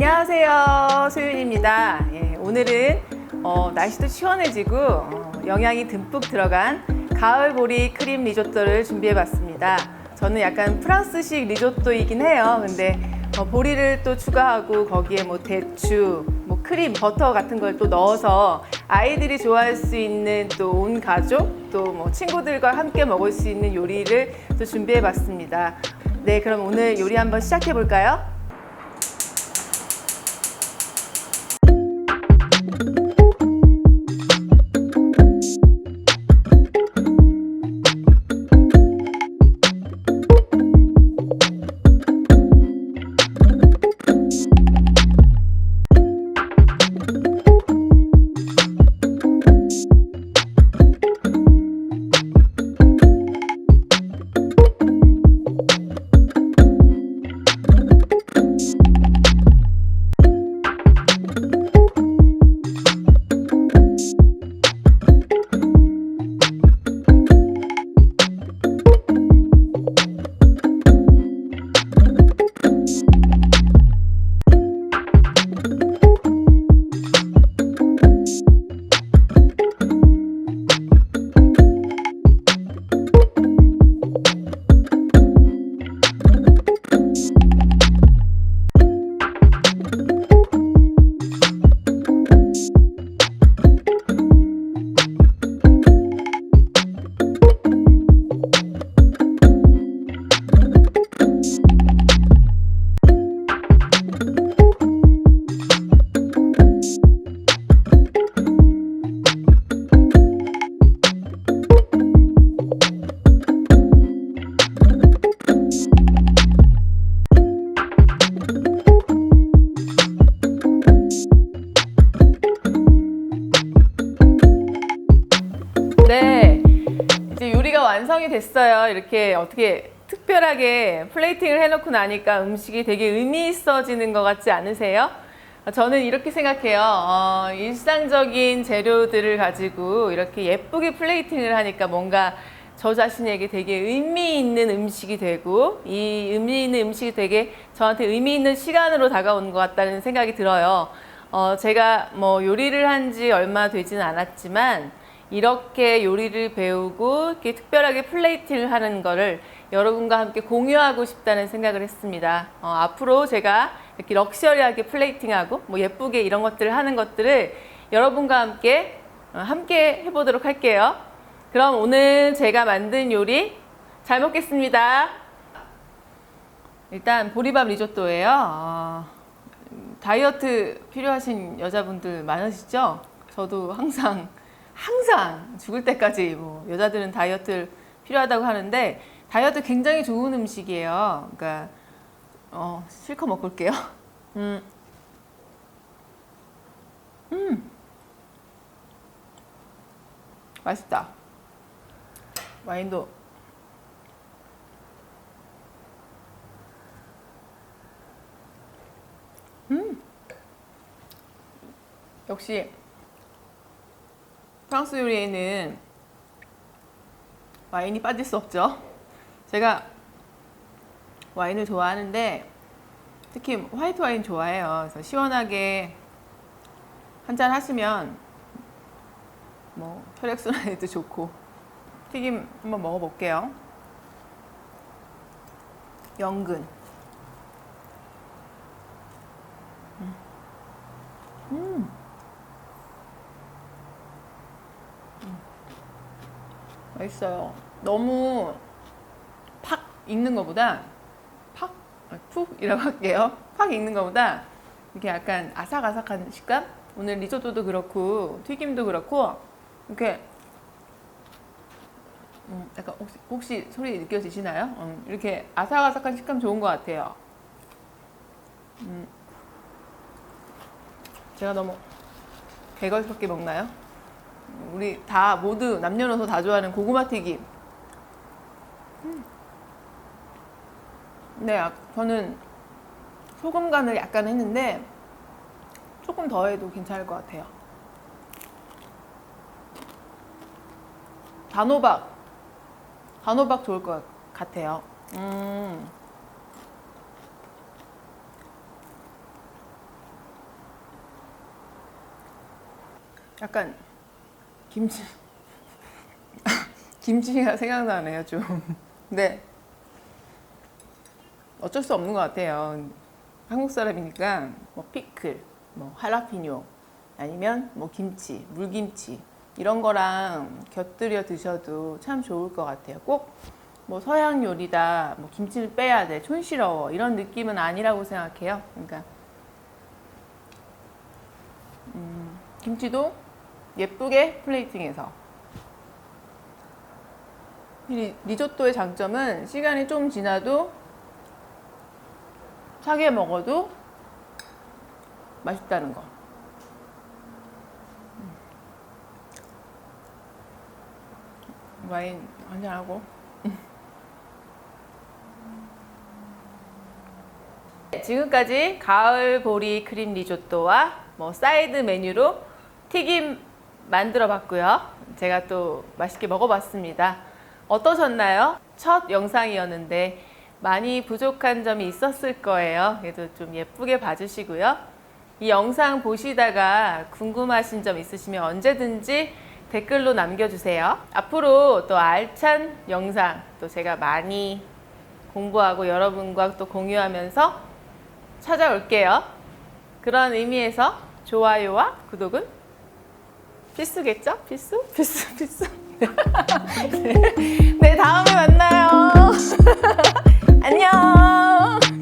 안녕하세요. 소윤입니다. 예, 오늘은 어, 날씨도 시원해지고 어, 영양이 듬뿍 들어간 가을 보리 크림 리조또를 준비해 봤습니다. 저는 약간 프랑스식 리조또이긴 해요. 근데 어, 보리를 또 추가하고 거기에 뭐 대추, 뭐 크림, 버터 같은 걸 또 넣어서 아이들이 좋아할 수 있는 또 온 가족, 또 뭐 친구들과 함께 먹을 수 있는 요리를 또 준비해 봤습니다. 네, 그럼 오늘 요리 한번 시작해 볼까요? 완성이 됐어요. 이렇게 어떻게 특별하게 플레이팅을 해놓고 나니까 음식이 되게 의미 있어지는 것 같지 않으세요? 저는 이렇게 생각해요. 어, 일상적인 재료들을 가지고 이렇게 예쁘게 플레이팅을 하니까 뭔가 저 자신에게 되게 의미 있는 음식이 되고 이 의미 있는 음식이 되게 저한테 의미 있는 시간으로 다가오는 것 같다는 생각이 들어요. 어, 제가 뭐 요리를 한 지 얼마 되지는 않았지만 이렇게 요리를 배우고 이렇게 특별하게 플레이팅을 하는 거를 여러분과 함께 공유하고 싶다는 생각을 했습니다. 어, 앞으로 제가 이렇게 럭셔리하게 플레이팅하고 뭐 예쁘게 이런 것들을 하는 것들을 여러분과 함께 어, 함께 해보도록 할게요. 그럼 오늘 제가 만든 요리 잘 먹겠습니다. 일단 보리밥 리조또예요. 어, 다이어트 필요하신 여자분들 많으시죠? 저도 항상 항상 죽을 때까지 뭐 여자들은 다이어트 필요하다고 하는데 다이어트 굉장히 좋은 음식이에요. 그러니까 어, 실컷 먹고 올게요. 음. 음. 맛있다. 와인도 음. 역시 프랑스 요리에는 와인이 빠질 수 없죠. 제가 와인을 좋아하는데 특히 화이트 와인 좋아해요. 그래서 시원하게 한 잔 하시면 뭐 혈액순환에도 좋고 튀김 한번 먹어볼게요. 연근. 음. 음. 맛있어요. 너무 팍 익는 것보다 팍, 아, 푹이라고 할게요. 팍 익는 것보다 이렇게 약간 아삭아삭한 식감? 오늘 리조또도 그렇고 튀김도 그렇고 이렇게 음, 약간 혹시, 혹시 소리 느껴지시나요? 음, 이렇게 아삭아삭한 식감 좋은 것 같아요. 음, 제가 너무 개걸스럽게 먹나요? 우리 다 모두 남녀노소 다 좋아하는 고구마 튀김. 음. 네, 아, 저는 소금 간을 약간 했는데 조금 더 해도 괜찮을 것 같아요. 단호박, 단호박 좋을 것 같아요. 음. 약간 김치 김치가 생각나네요 좀. 네. 어쩔 수 없는 것 같아요. 한국 사람이니까 뭐 피클, 뭐 할라피뇨, 아니면 뭐 김치, 물김치 이런 거랑 곁들여 드셔도 참 좋을 것 같아요. 꼭 뭐 서양 요리다, 뭐 김치를 빼야 돼, 촌스러워 이런 느낌은 아니라고 생각해요. 그러니까 음, 김치도 예쁘게 플레이팅해서 이 리조또의 장점은 시간이 좀 지나도 차게 먹어도 맛있다는 거. 음. 와인 한잔하고. 지금까지 가을 보리 크림 리조또와 뭐 사이드 메뉴로 튀김 만들어 봤고요. 제가 또 맛있게 먹어봤습니다. 어떠셨나요? 첫 영상이었는데 많이 부족한 점이 있었을 거예요. 그래도 좀 예쁘게 봐주시고요. 이 영상 보시다가 궁금하신 점 있으시면 언제든지 댓글로 남겨주세요. 앞으로 또 알찬 영상 또 제가 많이 공부하고 여러분과 또 공유하면서 찾아올게요. 그런 의미에서 좋아요와 구독은 필수겠죠? 필수? 필수, 필수. 네, 다음에 만나요. 안녕.